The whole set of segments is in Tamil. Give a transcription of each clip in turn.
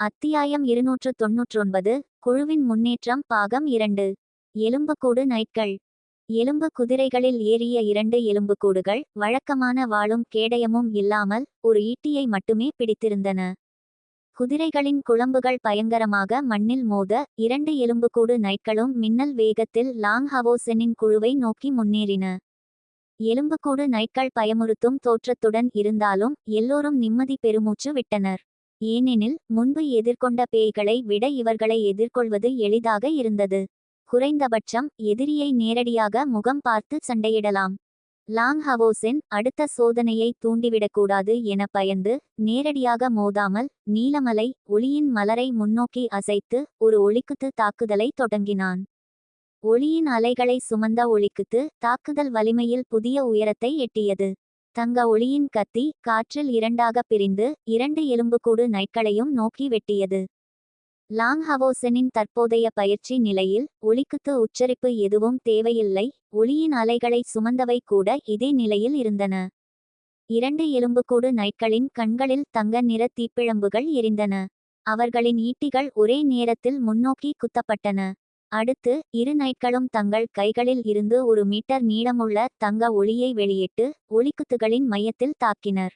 அத்தியாயம் இருநூற்று தொன்னூற்றொன்பது குழுவின் முன்னேற்றம் பாகம் இரண்டு. எலும்புக்கூடு நைட்கள். எலும்பு குதிரைகளில் ஏறிய இரண்டு எலும்புக்கூடுகள் வழக்கமான வாளும் கேடயமும் இல்லாமல் ஒரு ஈட்டியை மட்டுமே பிடித்திருந்தன. குதிரைகளின் குழம்புகள் பயங்கரமாக மண்ணில் மோத இரண்டு எலும்புக்கூடு நைட்களும் மின்னல் வேகத்தில் லாங் ஹவோசெனின் குழுவை நோக்கி முன்னேறின. எலும்புக்கூடு நைட்கள் பயமுறுத்தும் தோற்றத்துடன் இருந்தாலும் எல்லோரும் நிம்மதி பெருமூச்சு விட்டனர். ஏனெனில் முன்பு எதிர்கொண்ட பேய்களை விட இவர்களை எதிர்கொள்வது எளிதாக இருந்தது. குறைந்தபட்சம் எதிரியை நேரடியாக முகம் பார்த்து சண்டையிடலாம். லாங் ஹவோசின் அடுத்த சோதனையை தூண்டிவிடக்கூடாது என பயந்து நேரடியாக மோதாமல் நீலமலை ஒளியின் மலரை முன்னோக்கி அசைத்து ஒரு ஒளிக்குத்து தாக்குதலை தொடங்கினான். ஒளியின் அலைகளை சுமந்த ஒளிக்குத்து தாக்குதல் வலிமையில் புதிய உயரத்தை எட்டியது. தங்க ஒளியின் கத்தி காற்றில் இரண்டாக பிரிந்து இரண்டு எலும்புக்கூடு நைட்களையும் நோக்கி வெட்டியது. லாங் ஹவோசனின் தற்போதைய பயிற்சி நிலையில் ஒளிக்குத்து உச்சரிப்பு எதுவும் தேவையில்லை ஒளியின் அலைகளை சுமந்தவை கூட இதே நிலையில் இருந்தன. இரண்டு எலும்புக்கூடு நைட்களின் கண்களில் தங்க நிற தீப்பிழம்புகள் எரிந்தன. அவர்களின் ஈட்டிகள் ஒரே நேரத்தில் முன்னோக்கி குத்தப்பட்டன. அடுத்து இரு நைட்களும் தங்கள் கைகளில் இருந்து ஒரு மீட்டர் நீளமுள்ள தங்க ஒளியை வெளியிட்டு ஒளிக்குத்துகளின் மையத்தில் தாக்கினர்.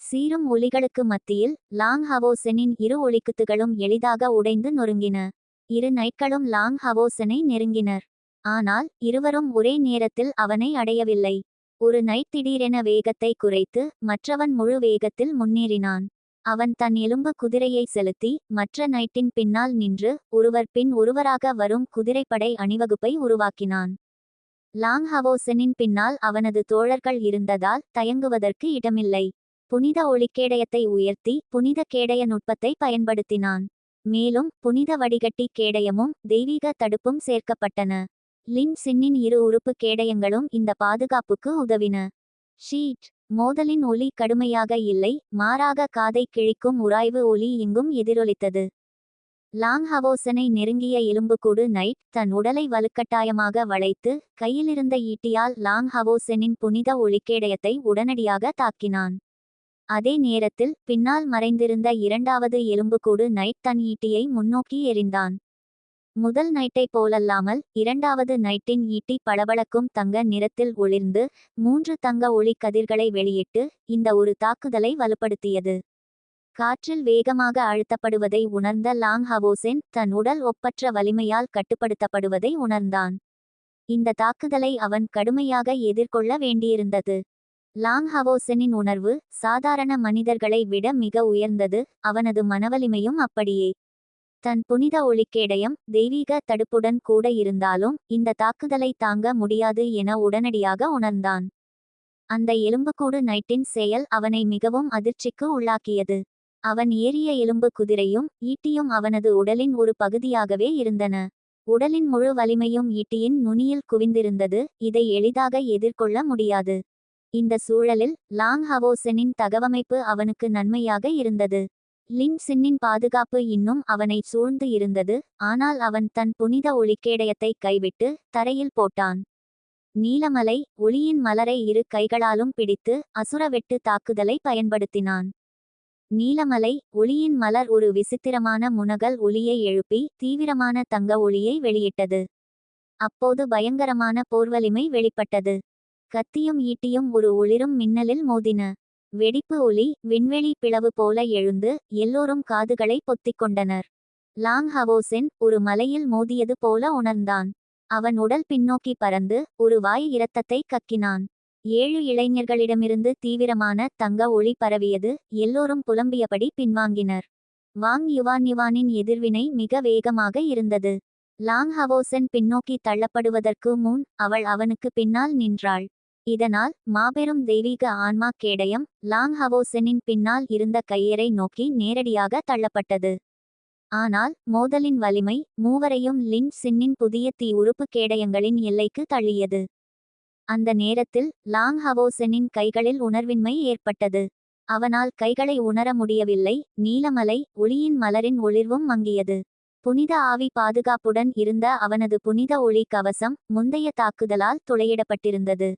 சீரும் ஒலிகளுக்கு மத்தியில் லாங் ஹவோசனின் இரு ஒளிக்குத்துகளும் எளிதாக உடைந்து நொறுங்கின. இரு நைட்களும் லாங் ஹவோசனை நெருங்கினர். ஆனால் இருவரும் ஒரே நேரத்தில் அவனை அடையவில்லை. ஒரு நைட் திடீரென வேகத்தை குறைத்து மற்றவன் முழு வேகத்தில் முன்னேறினான். அவன் தன் எலும்பு குதிரையை செலுத்தி மற்ற நைட்டின் பின்னால் நின்று ஒருவர் பின் ஒருவராக வரும் குதிரைப்படை அணிவகுப்பை உருவாக்கினான். லாங் ஹவோசனின் பின்னால் அவனது தோழர்கள் இருந்ததால் தயங்குவதற்கு இடமில்லை. புனித ஒளிக்கேடயத்தை உயர்த்தி புனித கேடய நுட்பத்தை பயன்படுத்தினான். மேலும் புனித வடிகட்டி கேடயமும் தெய்வீக தடுப்பும் சேர்க்கப்பட்டன. லின் சின்னின் இரு உறுப்பு கேடயங்களும் இந்த பாதுகாப்புக்கு உதவின. ஷீட். மோதலின் ஒலி கடுமையாக இல்லை மாறாக காதை கிழிக்கும் உராய்வு ஒலி இங்கும் எதிரொலித்தது. லாங் ஹவோசனை நெருங்கிய எலும்புக்கூடு நைட் தன் உடலை வலுக்கட்டாயமாக வளைத்து கையிலிருந்த ஈட்டியால் லாங் ஹவோசனின் புனித ஒளிக்கேடயத்தை உடனடியாக தாக்கினான். அதே நேரத்தில் பின்னால் மறைந்திருந்த இரண்டாவது எலும்புக்கூடு நைட் தன் ஈட்டியை முன்னோக்கி எறிந்தான். முதல் நைட்டை போலல்லாமல் இரண்டாவது நைட்டின் ஈட்டி பளபளக்கும் தங்க நிறத்தில் ஒளிர்ந்து மூன்று தங்க ஒளி கதிர்களை வெளியிட்டு இந்த ஒரு தாக்குதலை வலுப்படுத்தியது. காற்றில் வேகமாக அழுத்தப்படுவதை உணர்ந்த லாங் ஹவோசென் தன் உடல் ஒப்பற்ற வலிமையால் கட்டுப்படுத்தப்படுவதை உணர்ந்தான். இந்த தாக்குதலை அவன் கடுமையாக எதிர்கொள்ள வேண்டியிருந்தது. லாங் ஹவோசெனின் உணர்வு சாதாரண மனிதர்களை விட மிக உயர்ந்தது அவனது மனவலிமையும் அப்படியே. தன் புனித ஒளிக்கேடயம் தெய்வீக தடுப்புடன் கூட இருந்தாலும் இந்த தாக்குதலை தாங்க முடியாது என உடனடியாக உணர்ந்தான். அந்த எலும்புக்கூடு நைட்டின் செயல் அவனை மிகவும் அதிர்ச்சிக்கு உள்ளாக்கியது. அவன் ஏறிய எலும்பு குதிரையும் ஈட்டியும் அவனது உடலின் ஒரு பகுதியாகவே இருந்தன. உடலின் முழு வலிமையும் ஈட்டியின் நுனியில் குவிந்திருந்தது. இதை எளிதாக எதிர்கொள்ள முடியாது. இந்த சூழலில் லாங் ஹவோசனின் தகவமைப்பு அவனுக்கு நன்மையாக இருந்தது. லின் சின்னின் பாதுகாப்பு இன்னும் அவனை சூழ்ந்து இருந்தது ஆனால் அவன் தன் புனித ஒளிக்கேடயத்தை கைவிட்டு தரையில் போட்டான். நீலமலை ஒளியின் மலரை இரு கைகளாலும் பிடித்து அசுர வெட்டு தாக்குதலை பயன்படுத்தினான். நீலமலை ஒளியின் மலர் ஒரு விசித்திரமான முனகல் ஒளியை எழுப்பி தீவிரமான தங்க ஒளியை வெளியிட்டது. அப்போது பயங்கரமான போர்வலிமை வெளிப்பட்டது. கத்தியும் ஈட்டியும் ஒரு ஒளிரும் மின்னலில் மோதின. வெடிப்பு ஒலி விண்வெளி பிளவு போல எழுந்து எல்லோரும் காதுகளை பொத்திக் கொண்டனர். லாங் ஹவோசென் ஒரு மலையில் மோதியது போல உணர்ந்தான். அவன் உடல் பின்னோக்கி பறந்து ஒரு வாய் இரத்தத்தை கக்கினான். ஏழு இளைஞர்களிடமிருந்து தீவிரமான தங்க ஒளி பரவியது எல்லோரும் புலம்பியபடி பின்வாங்கினர். வாங் யுவான் யுவானின் எதிர்வினை மிக வேகமாக இருந்தது. லாங் ஹவோசென் பின்னோக்கி தள்ளப்படுவதற்கு முன் அவள் அவனுக்கு பின்னால் நின்றாள். இதனால் மாபெரும் தெய்வீக ஆன்மா கேடயம் லாங் ஹவோசெனின் பின்னால் இருந்த கையரை நோக்கி நேரடியாக தள்ளப்பட்டது. ஆனால் மோதலின் வலிமை மூவரையும் லின் சின்னின் புதிய தீ உறுப்பு கேடயங்களின் எல்லைக்கு தள்ளியது. அந்த நேரத்தில் லாங் ஹவோசனின் கைகளில் உணர்வின்மை ஏற்பட்டது. அவனால் கைகளை உணர முடியவில்லை. நீலமலை ஒளியின் மலரின் ஒளிர்வும் மங்கியது. புனித ஆவி பாதுகாப்புடன் இருந்த அவனது புனித ஒளி கவசம் முந்தைய தாக்குதலால் துளையிடப்பட்டிருந்தது.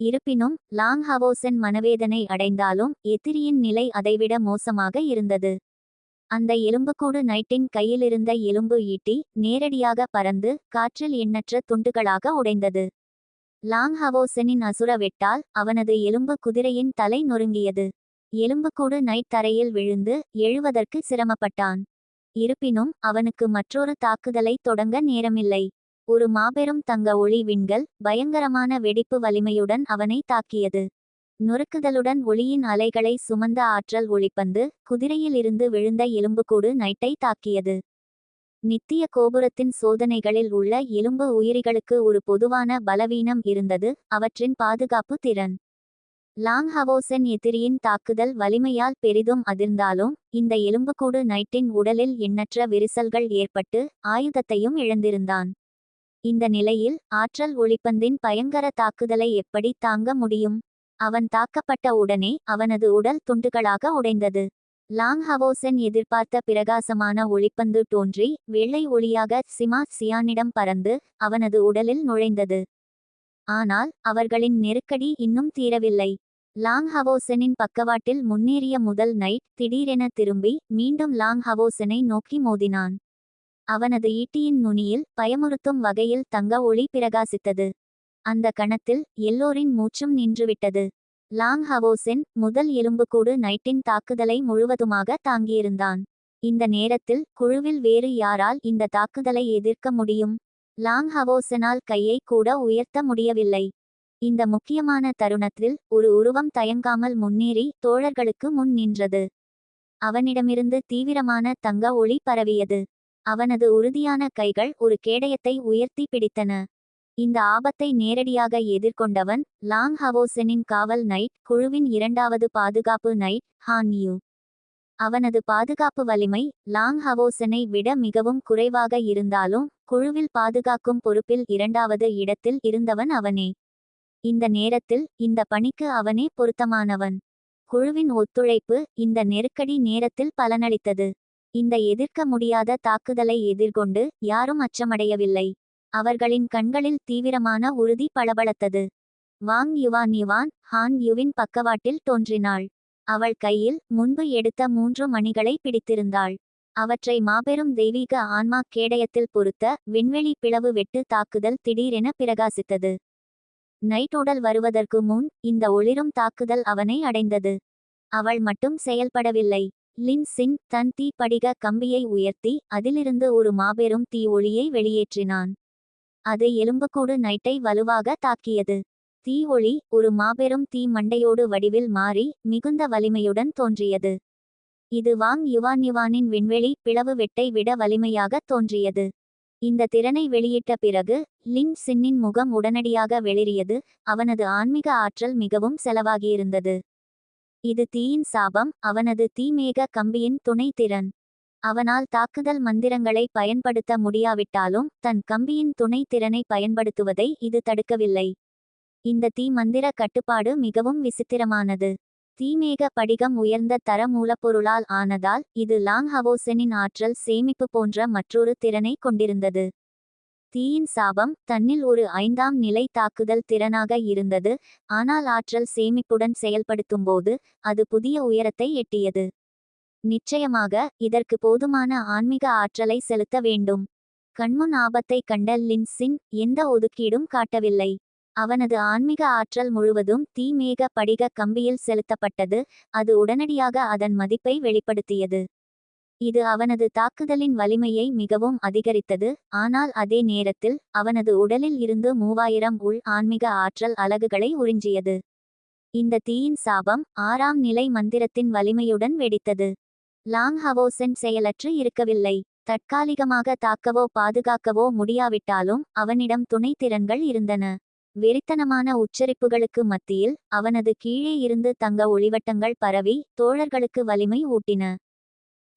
இருப்பினும் லாங் ஹவோசன் மனவேதனை அடைந்தாலும் எதிரியின் நிலை அதைவிட மோசமாக இருந்தது. அந்த எலும்புக்கூடு நைட்டின் கையிலிருந்த எலும்பு ஈட்டி நேரடியாக பறந்து காற்றில் எண்ணற்ற துண்டுகளாக உடைந்தது. லாங் ஹவோசனின் அசுர வெட்டால் அவனது எலும்பு குதிரையின் தலை நொறுங்கியது. எலும்புக்கூடு நைட் தரையில் விழுந்து எழுவதற்கு சிரமப்பட்டான். இருப்பினும் அவனுக்கு மற்றொரு தாக்குதலை தொடங்க நேரமில்லை. ஒரு மாபெரும் தங்க ஒளி விண்கள் பயங்கரமான வெடிப்பு வலிமையுடன் அவனை தாக்கியது. நொறுக்குதலுடன் ஒளியின் அலைகளை சுமந்த ஆற்றல் ஒளிப்பந்து குதிரையிலிருந்து விழுந்த எலும்புக்கூடு நைட்டை தாக்கியது. நித்திய கோபுரத்தின் சோதனைகளில் உள்ள எலும்பு உயிரிகளுக்கு ஒரு பொதுவான பலவீனம் இருந்தது அவற்றின் பாதுகாப்பு திறன். லாங் ஹவோசன் எதிரியின் தாக்குதல் வலிமையால் பெரிதும் அதிர்ந்தாலும் இந்த எலும்புக்கூடு நைட்டின் உடலில் எண்ணற்ற விரிசல்கள் ஏற்பட்டு ஆயுதத்தையும் இழந்திருந்தான். இந்த நிலையில் ஆற்றல் ஒளிப்பந்தின் பயங்கர தாக்குதலை எப்படி தாங்க முடியும்? அவன் தாக்கப்பட்ட உடனே அவனது உடல் துண்டுகளாக உடைந்தது. லாங் ஹவோசன் எதிர்பார்த்த பிரகாசமான ஒளிப்பந்து தோன்றி வெள்ளை ஒளியாக சிமா சியானிடம் பறந்து அவனது உடலில் நுழைந்தது. ஆனால் அவர்களின் நெருக்கடி இன்னும் தீரவில்லை. லாங் ஹவோசனின் பக்கவாட்டில் முன்னேறிய முதல் நைட் திடீரென திரும்பி மீண்டும் லாங் ஹவோசனை நோக்கி மோதினான். அவனது ஈட்டியின் நுனியில் பயமுறுத்தும் வகையில் தங்க ஒளி பிரகாசித்தது. அந்த கணத்தில் எல்லோரின் மூச்சும் நின்றுவிட்டது. லாங் ஹவோசென் முதல் எலும்புக்கூடு நைட்டின் தாக்குதலை முழுவதுமாக தாங்கியிருந்தான். இந்த நேரத்தில் குழுவில் வேறு யாரால் இந்த தாக்குதலை எதிர்க்க முடியும்? லாங் ஹவோசனால் கையை கூட உயர்த்த முடியவில்லை. இந்த முக்கியமான தருணத்தில் ஒரு உருவம் தயங்காமல் முன்னேறி தோழர்களுக்கு முன் நின்றது. அவனிடமிருந்து தீவிரமான தங்க ஒளி பரவியது. அவனது உறுதியான கைகள் ஒரு கேடயத்தை உயர்த்தி பிடித்தன. இந்த ஆபத்தை நேரடியாக எதிர்கொண்டவன் லாங் ஹவோசனின் காவல் நைட் குழுவின் இரண்டாவது பாதுகாப்பு நைட் ஹான் யூ. அவனது பாதுகாப்பு வலிமை லாங் ஹவோசனை விட மிகவும் குறைவாக இருந்தாலும் குழுவில் பாதுகாக்கும் பொறுப்பில் இரண்டாவது இடத்தில் இருந்தவன் அவனே. இந்த நேரத்தில் இந்த பணிக்கு அவனே பொருத்தமானவன். குழுவின் ஒத்துழைப்பு இந்த நெருக்கடி நேரத்தில் பலனளித்தது. இந்த எதிர்க்க முடியாத தாக்குதலை எதிர்கொண்டு யாரும் அச்சமடையவில்லை. அவர்களின் கண்களில் தீவிரமான உறுதி பளபளத்தது. வாங் யுவான் யுவான் ஹான் யுவின் பக்கவாட்டில் தோன்றினாள். அவள் கையில் முன்பு எடுத்த மூன்று மணிகளை பிடித்திருந்தாள். அவற்றை மாபெரும் தெய்வீக ஆன்மா கேடயத்தில் பொருத்த விண்வெளி பிளவு வெட்டு தாக்குதல் திடீரென பிரகாசித்தது. நைட்டோடல் வருவதற்கு முன் இந்த ஒளிரும் தாக்குதல் அவனை அடைந்தது. அவள் மட்டும் செயல்படவில்லை. லின் சின் தன் தீ படிக கம்பியை உயர்த்தி அதிலிருந்து ஒரு மாபெரும் தீ ஒளியை வெளியேற்றினான். அது எலும்புக்கூடு நைட்டை வலுவாக தாக்கியது. தீ ஒளி ஒரு மாபெரும் தீ மண்டையோடு வடிவில் மாறி மிகுந்த வலிமையுடன் தோன்றியது. இது வாங் யுவான் யுவானின் விண்வெளி பிளவு வெட்டை விட வலிமையாக தோன்றியது. இந்த திறனை வெளியிட்ட பிறகு லின் சின்னின் முகம் உடனடியாக வெளிரியது அவனது ஆன்மீக ஆற்றல் மிகவும் செலவாகியிருந்தது. இது தீயின் சாபம் அவனது தீமேக கம்பியின் துணை திறன். அவனால் தாக்குதல் மந்திரங்களை பயன்படுத்த முடியாவிட்டாலும் தன் கம்பியின் துணை திறனை பயன்படுத்துவதை இது தடுக்கவில்லை. இந்த தீ மந்திர கட்டுப்பாடு மிகவும் விசித்திரமானது. தீமேக படிகம் உயர்ந்த தர மூலப்பொருளால் ஆனதால் இது லாங் ஹவோசனின் ஆற்றல் சேமிப்பு போன்ற மற்றொரு திறனை கொண்டிருந்தது. தீயின் சாபம் தன்னில் ஒரு ஐந்தாம் நிலை தாக்குதல் திறனாக இருந்தது ஆனால் ஆற்றல் சேமிப்புடன் செயல்படுத்தும்போது அது புதிய உயரத்தை எட்டியது. நிச்சயமாக இதற்கு போதுமான ஆன்மீக ஆற்றலை செலுத்த வேண்டும். கண்முன் ஆபத்தை கண்ட லின்சின் எந்த ஒதுக்கீடும் காட்டவில்லை. அவனது ஆன்மீக ஆற்றல் முழுவதும் தீமேக படிக கம்பியில் செலுத்தப்பட்டது அது உடனடியாக அதன் மதிப்பை வெளிப்படுத்தியது. இது அவனது தாக்குதலின் வலிமையை மிகவும் அதிகரித்தது. ஆனால் அதே நேரத்தில் அவனது உடலில் இருந்து மூவாயிரம் உள் ஆன்மீக ஆற்றல் அலகுகளை உறிஞ்சியது. இந்த தீயின் சாபம் ஆறாம் நிலை மந்திரத்தின் வலிமையுடன் வெடித்தது. லாங் ஹவோசன் செயலற்று இருக்கவில்லை. தற்காலிகமாக தாக்கவோ பாதுகாக்கவோ முடியாவிட்டாலும் அவனிடம் துணை திறன்கள் இருந்தன. வெறித்தனமான உச்சரிப்புகளுக்கு மத்தியில் அவனது கீழே இருந்து தங்க ஒளிவட்டங்கள் பரவி தோழர்களுக்கு வலிமை ஊட்டின.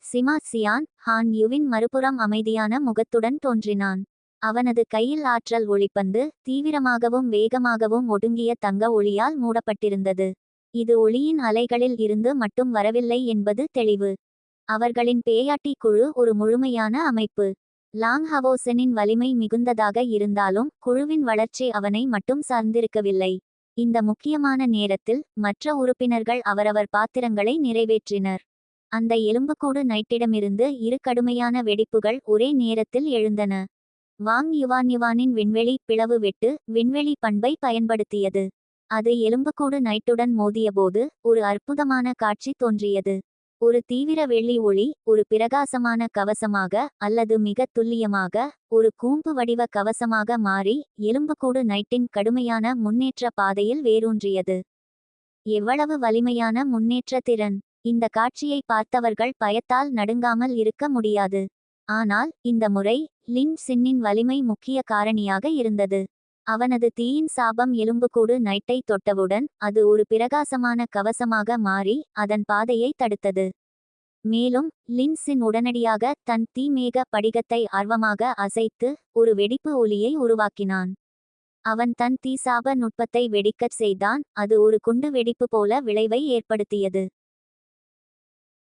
சிமா சியான் ஹான் யுவின் மறுபுறம் அமைதியான முகத்துடன் தோன்றினான். அவனது கையில் ஆற்றல் ஒளிப்பந்து தீவிரமாகவும் வேகமாகவும் ஒடுங்கிய தங்க ஒளியால் மூடப்பட்டிருந்தது. இது ஒளியின் அலைகளில் இருந்து மட்டும் வரவில்லை என்பது தெளிவு. அவர்களின் பேயாட்டி குழு ஒரு முழுமையான அமைப்பு. லாங் ஹவோசனின் வலிமை மிகுந்ததாக இருந்தாலும் குழுவின் வளர்ச்சி அவனை மட்டும் சார்ந்திருக்கவில்லை. இந்த முக்கியமான நேரத்தில் மற்ற உறுப்பினர்கள் அவரவர் பாத்திரங்களை நிறைவேற்றினர். அந்த எலும்புக்கூடு நைட்டிடமிருந்து இரு கடுமையான வெடிப்புகள் ஒரே நேரத்தில் எழுந்தன. வாங் யுவான் யுவானின் விண்வெளி பிளவு வெட்டு விண்வெளி பண்பை பயன்படுத்தியது. அது எலும்புக்கூடு நைட்டுடன் மோதியபோது ஒரு அற்புதமான காட்சி தோன்றியது. ஒரு தீவிர வெள்ளி ஒளி ஒரு பிரகாசமான கவசமாக அல்லது மிக துல்லியமாக ஒரு கூம்பு வடிவ கவசமாக மாறி எலும்புக்கூடு நைட்டின் கடுமையான முன்னேற்ற பாதையில் வேரூன்றியது. எவ்வளவு வலிமையான முன்னேற்ற திறன்! இந்த காட்சியை பார்த்தவர்கள் பயத்தால் நடுங்காமல் இருக்க முடியாது. ஆனால் இந்த முறை லின் சின்னின் வலிமை முக்கிய காரணியாக இருந்தது. அவனது தீயின் சாபம் எலும்புக்கூடு நைட்டை தொட்டவுடன் அது ஒரு பிரகாசமான கவசமாக மாறி அதன் பாதையை தடுத்தது. மேலும் லின்சின் உடனடியாக தன் தீமேக படிகத்தை ஆர்வமாக அசைத்து ஒரு வெடிப்பு ஒலியை உருவாக்கினான். அவன் தன் தீசாப நுட்பத்தை வெடிக்கச் செய்தான் அது ஒரு குண்டு வெடிப்பு போல விளைவை ஏற்படுத்தியது.